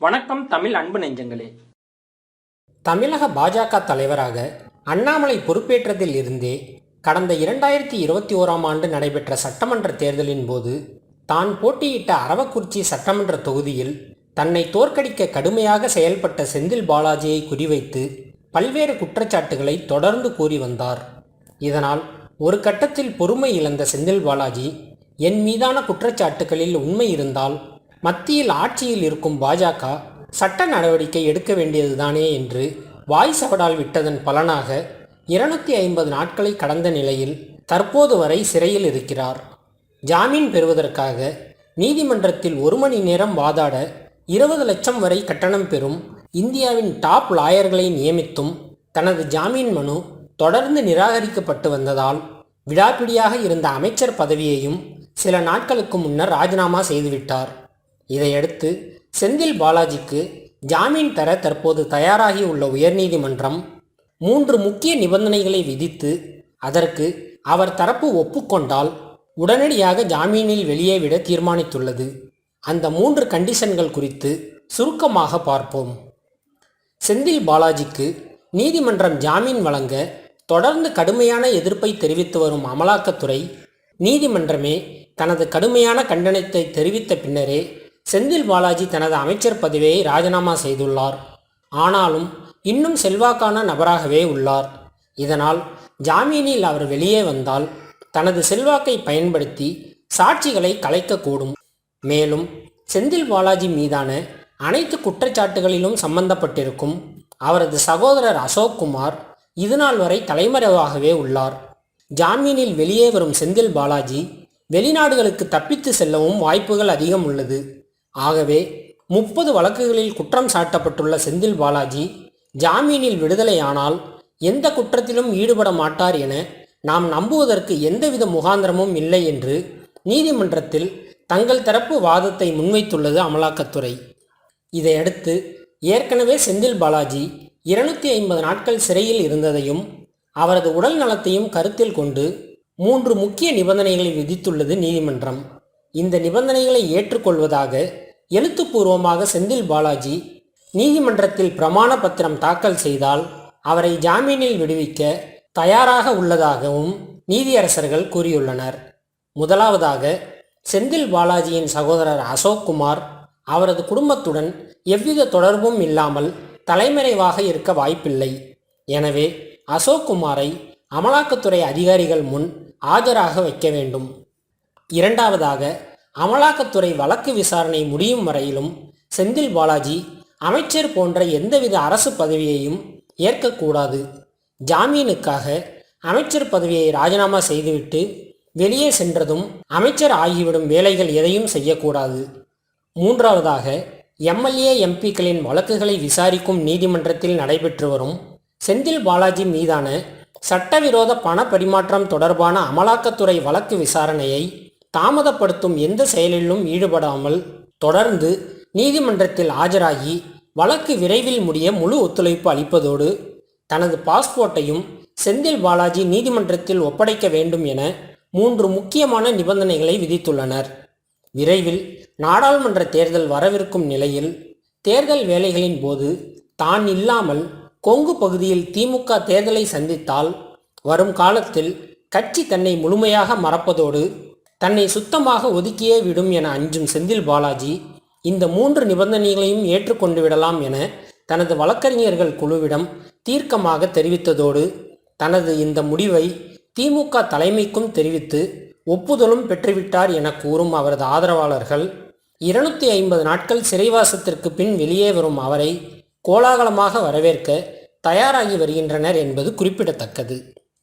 வணக்கம் தமிழ் அன்பு நெஞ்சங்களே. தமிழக பாஜக தலைவராக அண்ணாமலை பொறுப்பேற்றதில் இருந்தே கடந்த இரண்டாயிரத்தி இருபத்தி ஓராம் ஆண்டு நடைபெற்ற சட்டமன்ற தேர்தலின் போது தான் போட்டியிட்ட அரவக்குறிச்சி சட்டமன்ற தொகுதியில் தன்னை தோற்கடிக்க கடுமையாக செயல்பட்ட செந்தில் பாலாஜியை குறிவைத்து பல்வேறு குற்றச்சாட்டுகளை தொடர்ந்து கூறி வந்தார். இதனால் ஒரு கட்டத்தில் பொறுமை இழந்த செந்தில் பாலாஜி என் மீதான குற்றச்சாட்டுகளில் உண்மை இருந்தால் மத்தியில் ஆட்சியில் இருக்கும் பாஜக சட்ட நடவடிக்கை எடுக்க வேண்டியதுதானே என்று வாய் சவடால் விட்டதன் பலனாக இருநூத்தி ஐம்பது நாட்களை கடந்த நிலையில் தற்போது வரை சிறையில் இருக்கிறார். ஜாமீன் பெறுவதற்காக நீதிமன்றத்தில் ஒரு மணி நேரம் வாதாட இருபது லட்சம் வரை கட்டணம் பெறும் இந்தியாவின் டாப் லாயர்களை நியமித்தும் தனது ஜாமீன் மனு தொடர்ந்து நிராகரிக்கப்பட்டு வந்ததால் விடாப்பிடியாக இருந்த அமைச்சர் பதவியையும் சில நாட்களுக்கு முன்னர் ராஜினாமா செய்துவிட்டார். இதையடுத்து செந்தில் பாலாஜிக்கு ஜாமீன் தர தற்போது தயாராகி உள்ள உயர்நீதிமன்றம் மூன்று முக்கிய நிபந்தனைகளை விதித்து அதற்கு அவர் தரப்பு ஒப்புக்கொண்டால் உடனடியாக ஜாமீனில் வெளியே விட தீர்மானித்துள்ளது. அந்த மூன்று கண்டிஷன்கள் குறித்து சுருக்கமாக பார்ப்போம். செந்தில் பாலாஜிக்கு நீதிமன்றம் ஜாமீன் வழங்க தொடர்ந்து கடுமையான எதிர்ப்பை தெரிவித்து வரும் அமலாக்கத்துறை நீதிமன்றமே தனது கடுமையான கண்டனத்தை தெரிவித்த பின்னரே செந்தில் பாலாஜி தனது அமைச்சர் பதவியை ராஜினாமா செய்துள்ளார். ஆனாலும் இன்னும் செல்வாக்கான நபராகவே உள்ளார். இதனால் ஜாமீனில் அவர் வெளியே வந்தால் தனது செல்வாக்கை பயன்படுத்தி சாட்சிகளை கலைக்கக்கூடும். மேலும் செந்தில் பாலாஜி மீதான அனைத்து குற்றச்சாட்டுகளிலும் சம்பந்தப்பட்டிருக்கும் அவரது சகோதரர் அசோக் குமார் இதுநாள் வரை தலைமறைவாகவே உள்ளார். ஜாமீனில் வெளியே வரும் செந்தில் பாலாஜி வெளிநாடுகளுக்கு தப்பித்து செல்லவும் வாய்ப்புகள் அதிகம் உள்ளது. ஆகவே முப்பது வழக்குகளில் குற்றம் சாட்டப்பட்டுள்ள செந்தில் பாலாஜி ஜாமீனில் விடுதலையானால் எந்த குற்றத்திலும் ஈடுபட மாட்டார் என நாம் நம்புவதற்கு எந்தவித முகாந்திரமும் இல்லை என்று நீதிமன்றத்தில் தங்கள் தரப்பு வாதத்தை முன்வைத்துள்ளது அமலாக்கத்துறை. இதையடுத்து ஏற்கனவே செந்தில் பாலாஜி இருநூத்தி ஐம்பது நாட்கள் சிறையில் இருந்ததையும் அவரது உடல் நலத்தையும் கருத்தில் கொண்டு மூன்று முக்கிய நிபந்தனைகளை விதித்துள்ளது நீதிமன்றம். இந்த நிபந்தனைகளை ஏற்றுக்கொள்வதாக எழுத்துப்பூர்வமாக செந்தில் பாலாஜி நீதிமன்றத்தில் பிரமாண பத்திரம் தாக்கல் செய்தால் அவரை ஜாமீனில் விடுவிக்க தயாராக உள்ளதாகவும் நீதியரசர்கள் கூறியுள்ளனர். முதலாவதாக செந்தில் பாலாஜியின் சகோதரர் அசோக் குமார் அவரது குடும்பத்துடன் எவ்வித தொடர்பும் இல்லாமல் தலைமறைவாக இருக்க வாய்ப்பில்லை. எனவே அசோக் குமாரை அமலாக்கத்துறை அதிகாரிகள் முன் ஆஜராக வைக்க வேண்டும். இரண்டாவதாக அமலாக்கத்துறை வழக்கு விசாரணை முடியும் வரையிலும் செந்தில் பாலாஜி அமைச்சர் போன்ற எந்தவித அரசு பதவியையும் ஏற்கக்கூடாது. ஜாமீனுக்காக அமைச்சர் பதவியை ராஜினாமா செய்துவிட்டு வெளியே சென்றதும் அமைச்சர் ஆகிவிடும் வேலைகள் எதையும் செய்யக்கூடாது. மூன்றாவதாக எம்எல்ஏ எம்பிக்களின் வழக்குகளை விசாரிக்கும் நீதிமன்றத்தில் நடைபெற்று வரும் செந்தில் பாலாஜி மீதான சட்டவிரோத பண பரிமாற்றம் தொடர்பான அமலாக்கத்துறை வழக்கு விசாரணையை தாமதப்படுத்தும் எந்த செயலிலும் ஈடுபடாமல் தொடர்ந்து நீதிமன்றத்தில் ஆஜராகி வழக்கு விரைவில் முடிய முழு ஒத்துழைப்பு அளிப்பதோடு தனது பாஸ்போர்ட்டையும் செந்தில் பாலாஜி நீதிமன்றத்தில் ஒப்படைக்க வேண்டும் என மூன்று முக்கியமான நிபந்தனைகளை விதித்துள்ளனர். விரைவில் நாடாளுமன்ற தேர்தல் வரவிருக்கும் நிலையில் தேர்தல் வேலைகளின் போது தான் இல்லாமல் கொங்கு பகுதியில் திமுக தேர்தலை சந்தித்தால் வரும் காலத்தில் கட்சி தன்னை முழுமையாக மறப்பதோடு தன்னை சுத்தமாக ஒதுக்கியே விடும் என அஞ்சும் செந்தில் பாலாஜி இந்த மூன்று நிபந்தனைகளையும் ஏற்றுக்கொண்டு விடலாம் என தனது வழக்கறிஞர்கள் குழுவிடம் தீர்க்கமாக தெரிவித்ததோடு தனது இந்த முடிவை திமுக தலைமைக்கும் தெரிவித்து ஒப்புதலும் பெற்றுவிட்டார் என கூறும் அவரது ஆதரவாளர்கள் இருநூத்தி ஐம்பது நாட்கள் சிறைவாசத்திற்கு பின் வெளியே வரும் அவரை கோலாகலமாக வரவேற்க தயாராகி வருகின்றனர் என்பது குறிப்பிடத்தக்கது.